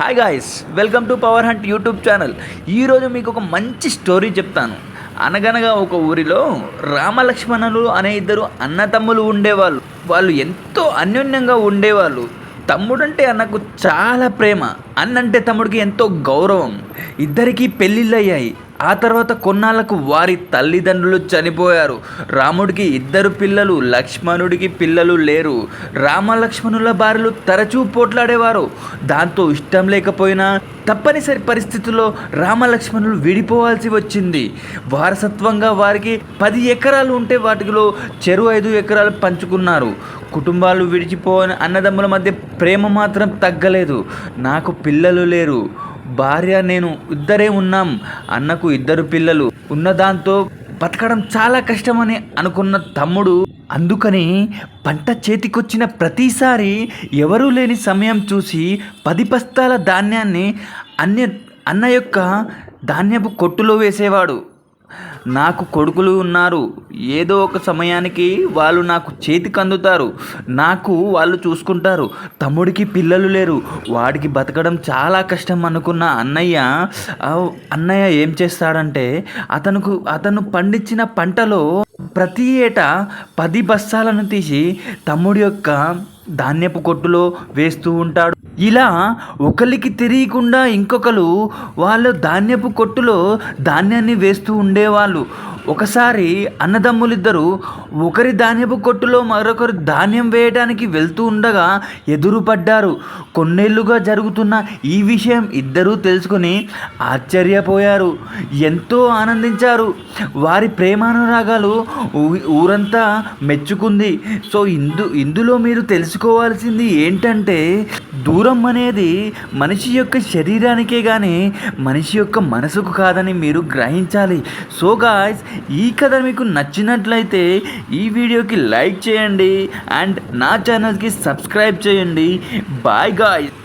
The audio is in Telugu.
Hi guys welcome to power hunt YouTube channel ఈరోజు మీకు ఒక మంచి స్టోరీ చెప్తాను. అనగనగా ఒక ఊరిలో రామలక్ష్మణులు అనే ఇద్దరు అన్నతమ్ములు ఉండేవాళ్ళు. వాళ్ళు ఎంతో అన్యోన్యంగా ఉండేవాళ్ళు. తమ్ముడంటే అన్నకు చాలా ప్రేమ. అన్నంటే తమ్ముడికి ఎంతో గౌరవం. ఇద్దరికీ పెళ్ళిళ్ళు అయ్యాయి ఆ తర్వాత కొన్నాళ్ళకు వారి తల్లిదండ్రులు చనిపోయారు. రాముడికి ఇద్దరు పిల్లలు లక్ష్మణుడికి పిల్లలు లేరు. రామలక్ష్మణుల భార్యలు తరచూ పోట్లాడేవారు. దాంతో ఇష్టం లేకపోయినా తప్పనిసరి పరిస్థితుల్లో రామలక్ష్మణులు విడిపోవాల్సి వచ్చింది. వారసత్వంగా వారికి పది ఎకరాలు ఉంటే వాటిలో చెరువు ఐదు ఎకరాలు పంచుకున్నారు. కుటుంబాలు విడిచిపోని అన్నదమ్ముల మధ్య ప్రేమ మాత్రం తగ్గలేదు. నాకు పిల్లలు లేరు. భార్య నేను ఇద్దరే ఉన్నాం అన్నకు ఇద్దరు పిల్లలు. ఉన్నదాంతో బతకడం చాలా కష్టమని అనుకున్న తమ్ముడు అందుకని పంట చేతికొచ్చిన ప్రతిసారి ఎవరూ లేని సమయం చూసి పది బస్తాల ధాన్యాన్ని అన్య అన్న యొక్క ధాన్యపు కొట్టులో వేసేవాడు. నాకు కొడుకులు ఉన్నారు. ఏదో ఒక సమయానికి వాళ్ళు నాకు చేతికి అందుతారు. నాకు వాళ్ళు చూసుకుంటారు. తమ్ముడికి పిల్లలు లేరు. వాడికి బతకడం చాలా కష్టం అనుకున్న అన్నయ్య అన్నయ్య ఏం చేస్తాడంటే అతనుకు అతను పండించిన పంటలో ప్రతి ఏటా పది బస్తాలను తీసి తమ్ముడి యొక్క ధాన్యపు కొట్టులో వేస్తూ ఉంటాడు. ఇలా ఒకరికి తెలియకుండా ఇంకొకరు వాళ్ళు ధాన్యపు కొట్టులో ధాన్యాన్ని వేస్తూ ఉండేవాళ్ళు. ఒకసారి అన్నదమ్ములిద్దరూ ఒకరి ధాన్యపు కొట్టులో మరొకరు ధాన్యం వేయడానికి వెళ్తూ ఉండగా ఎదురుపడ్డారు. కొన్నేళ్ళుగా జరుగుతున్న ఈ విషయం ఇద్దరూ తెలుసుకొని ఆశ్చర్యపోయారు. ఎంతో ఆనందించారు. వారి ప్రేమానురాగాలు ఊ- ఊరంతా మెచ్చుకుంది. సో ఇందు ఇందులో మీరు తెలుసుకోవాల్సింది ఏంటంటే దూరం అనేది మనిషి యొక్క శరీరానికే కానీ మనిషి యొక్క మనసుకు కాదని మీరు గ్రహించాలి. సో గాయస్ ఈ కథ మీకు నచ్చినట్లయితే ఈ వీడియోకి లైక్ చేయండి అండ్ నా ఛానల్కి సబ్స్క్రైబ్ చేయండి. Bye guys.